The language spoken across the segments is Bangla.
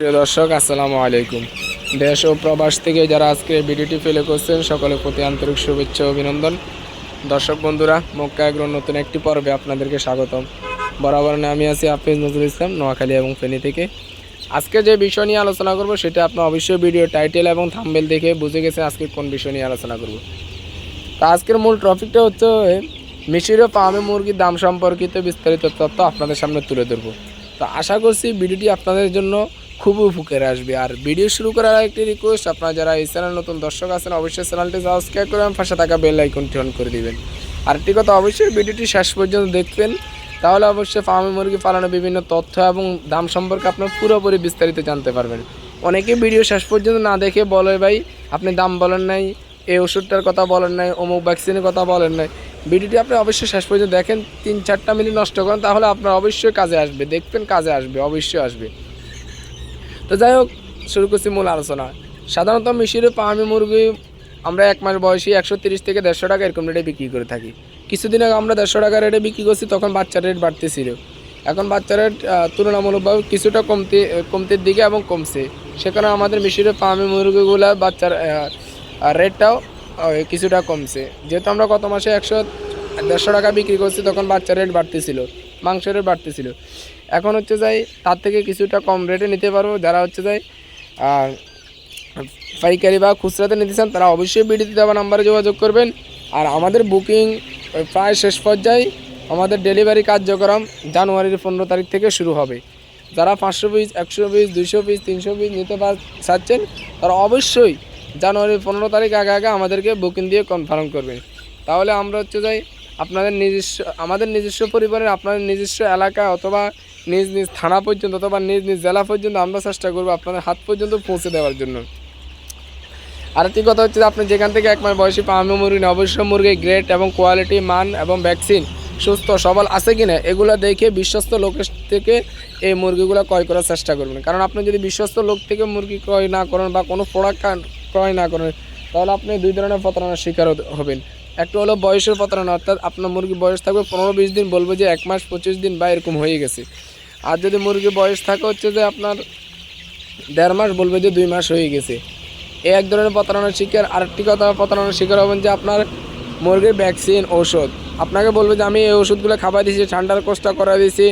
প্রিয় দর্শক, আসসালামু আলাইকুম। দেশ ও প্রবাস থেকে যারা আজকে ভিডিওটি ফেলে করছেন, সকলের প্রতি আন্তরিক শুভেচ্ছা অভিনন্দন। দর্শক বন্ধুরা, মক্কা এগ্রোর নতুন একটি পর্বে আপনাদেরকে স্বাগতম। বরাবর আমি আছি হাফিজ নজরুল ইসলাম, নোয়াখালী এবং ফেনী থেকে। আজকে যে বিষয় নিয়ে আলোচনা করব, সেটা আপনার অবশ্যই ভিডিও টাইটেল এবং থাম্বেল দেখে বুঝে গেছে আজকে কোন বিষয় নিয়ে আলোচনা করব। তা আজকের মূল টপিকটা হচ্ছে, মিশরীয় পামে মুরগির দাম সম্পর্কিত বিস্তারিত তথ্য আপনাদের সামনে তুলে ধরবো। তো আশা করছি ভিডিওটি আপনাদের জন্য খুব উপকার আসবে। আর ভিডিও শুরু করার একটি রিকোয়েস্ট আপনারা যারা এই চ্যানেল নতুন দর্শক আছেন, অবশ্যই চ্যানেলটি সাবস্ক্রাইব করে পাশে থাকা বেল আইকনটি অন করে দিবেন। আর একটি কথা, অবশ্যই ভিডিওটি শেষ পর্যন্ত দেখবেন। তাহলে অবশ্যই ফার্মে মুরগি পালনের বিভিন্ন তথ্য এবং দাম সম্পর্কে আপনার পুরোপুরি বিস্তারিত জানতে পারবেন। অনেকে ভিডিও শেষ পর্যন্ত না দেখে বলে, ভাই, আপনি দাম বলেন নাই, এই ওষুধটার কথা বলেন নাই, অমুক ভ্যাকসিনের কথা বলেন নাই। ভিডিওটি আপনি অবশ্যই শেষ পর্যন্ত দেখেন, তিন চারটা মিনিট নষ্ট করেন, তাহলে আপনার অবশ্যই কাজে আসবে, দেখবেন কাজে আসবে, অবশ্যই আসবে। তো যাই হোক, শুরু করছি মূল আলোচনা। সাধারণত মিশরের পাহামি মুরগি আমরা এক মাস বয়সী একশো তিরিশ থেকে দেড়শো টাকা এরকম রেটে বিক্রি করে থাকি। কিছুদিন আগে আমরা দেড়শো টাকা রেটে বিক্রি করছি, তখন বাচ্চার রেট বাড়তেছিল। এখন বাচ্চার রেট তুলনামূলকভাবে কিছুটা কমতে, কমতির দিকে এবং কমছে। সেখানে আমাদের মিশরের পাহামি মুরগিগুলো বাচ্চার রেটটাও কিছুটা কমছে। যেহেতু আমরা গত মাসে একশো, দেড়শো টাকা বিক্রি করছি, তখন বাচ্চার রেট বাড়তেছিল। মাংসের রেট বাড়তেছিল এখন হচ্ছে যাই, তার থেকে কিছুটা কম রেটে নিতে পারব। যারা হচ্ছে যাই পাইকারি বা খুচরাতে নিতে চান, তারা অবশ্যই বিডিতে দেওয়া নাম্বারে যোগাযোগ করবেন। আর আমাদের বুকিং প্রায় শেষ পর্যায়ে আমাদের ডেলিভারি কার্যক্রম জানুয়ারির পনেরো তারিখ থেকে শুরু হবে। যারা পাঁচশো পিস একশো পিস দুইশো পিস তিনশো পিস নিতে চাচ্ছেন, তারা অবশ্যই জানুয়ারির পনেরো তারিখ আগে আগে আমাদেরকে বুকিং দিয়ে কনফার্ম করবেন। তাহলে আমরা হচ্ছে যাই আপনাদের নিজস্ব, আমাদের নিজস্ব পরিবারের, আপনাদের নিজস্ব এলাকা অথবা নিজ নিজ থানা পর্যন্ত অথবা নিজ নিজ জেলা পর্যন্ত আমরা চেষ্টা করব আপনাদের হাত পর্যন্ত পৌঁছে দেওয়ার জন্য। আরেকটি কথা হচ্ছে আপনি যেখান থেকে এক মাস বয়সী পাহামি মুরগি অবশ্যই মুরগি গ্রেড এবং কোয়ালিটি, মান এবং ভ্যাকসিন সুস্থ, সবল আছে কি না এগুলো দেখে বিশ্বস্ত লোকের থেকে এই মুরগিগুলো ক্রয় করার চেষ্টা করবেন। কারণ আপনি যদি বিশ্বস্ত লোক থেকে মুরগি ক্রয় না করেন বা কোনো প্রোডাক্ট ক্রয় না করেন, তাহলে আপনি দুই ধরনের প্রতারণার শিকার হবেন। একটা হলো বয়সের প্রতারণা, অর্থাৎ আপনার মুরগি বয়স থাকবে পনেরো বিশ দিন, বলব যে এক মাস পঁচিশ দিন বা এরকম হয়ে গেছে। আর যদি মুরগি বয়স থাকে হচ্ছে যে আপনার দেড় মাস, বলবে যে দুই মাস হয়ে গেছে। এই এক ধরনের প্রতারণার শিকার। আরেকটি কথা প্রতারণার শিকার হবেন যে আপনার মুরগির ভ্যাকসিন ঔষধ। আপনাকে বলবে যে আমি এই ওষুধগুলো খাওয়াই দিয়েছি, ঠান্ডার কোর্সটা করা দিয়েছি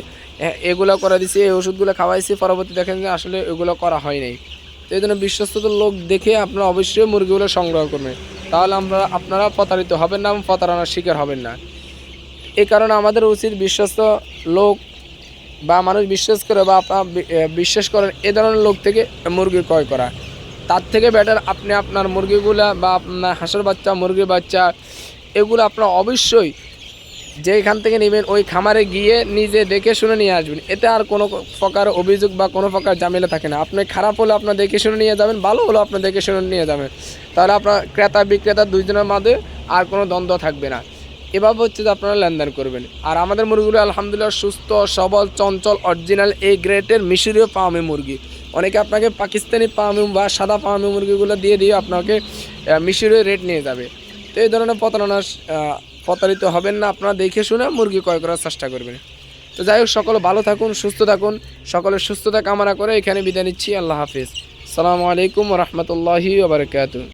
এগুলো করা দিয়েছি, এই ওষুধগুলো খাওয়াইছি। পরবর্তী দেখেন যে আসলে এগুলো করা হয় নাই। তো এই জন্য বিশ্বস্ত লোক দেখে আপনারা অবশ্যই মুরগিগুলো সংগ্রহ করবেন। তাহলে আমরা, আপনারা প্রতারিত হবেন না এবং প্রতারণার শিকার হবেন না। এই কারণে আমাদের উচিত বিশ্বস্ত লোক বা মানুষ বিশ্বাস করে বা আপনার বিশ্বাস করেন এ ধরনের লোক থেকে মুরগি ক্রয় করা। তার থেকে বেটার আপনি আপনার মুরগিগুলা বা আপনার হাঁসের বাচ্চা, মুরগির বাচ্চা, এগুলো আপনার অবশ্যই যেখান থেকে নেবেন ওই খামারে গিয়ে নিজে দেখে শুনে নিয়ে আসবেন। এতে আর কোনো প্রকার অভিযোগ বা কোনো প্রকার ঝামেলা থাকে না। আপনি খারাপ হলে আপনার দেখে শুনে নিয়ে যাবেন, ভালো হলো আপনার দেখে শুনে নিয়ে যাবেন। তাহলে আপনার ক্রেতা, বিক্রেতা দুইজনের মধ্যে আর কোনো দ্বন্দ্ব থাকবে না। এভাবে হচ্ছে যে আপনারা লেনদেন করবেন। আর আমাদের মুরগিগুলো আলহামদুলিল্লাহ সুস্থ, সবল, চঞ্চল অরিজিনাল এই গ্রেটের মিশরীয় পাওয়ামি মুরগি। অনেকে আপনাকে পাকিস্তানি পাওয়ামি বা সাদা পাওয়ামি মুরগিগুলো দিয়ে দিয়ে আপনাকে মিশরীয় রেট নিয়ে যাবে। তো এই ধরনের প্রতারণা প্রতারিত হবেন না, আপনারা দেখে শুনে মুরগি ক্রয় করার চেষ্টা করবেন। তো যাই হোক, সকলে ভালো থাকুন, সুস্থ থাকুন, সকলের সুস্থতা কামনা করে এখানে বিদায় নিচ্ছি, আল্লাহ হাফিজ। সালামু আলাইকুম রহমতুল্লাহি ওবরকাত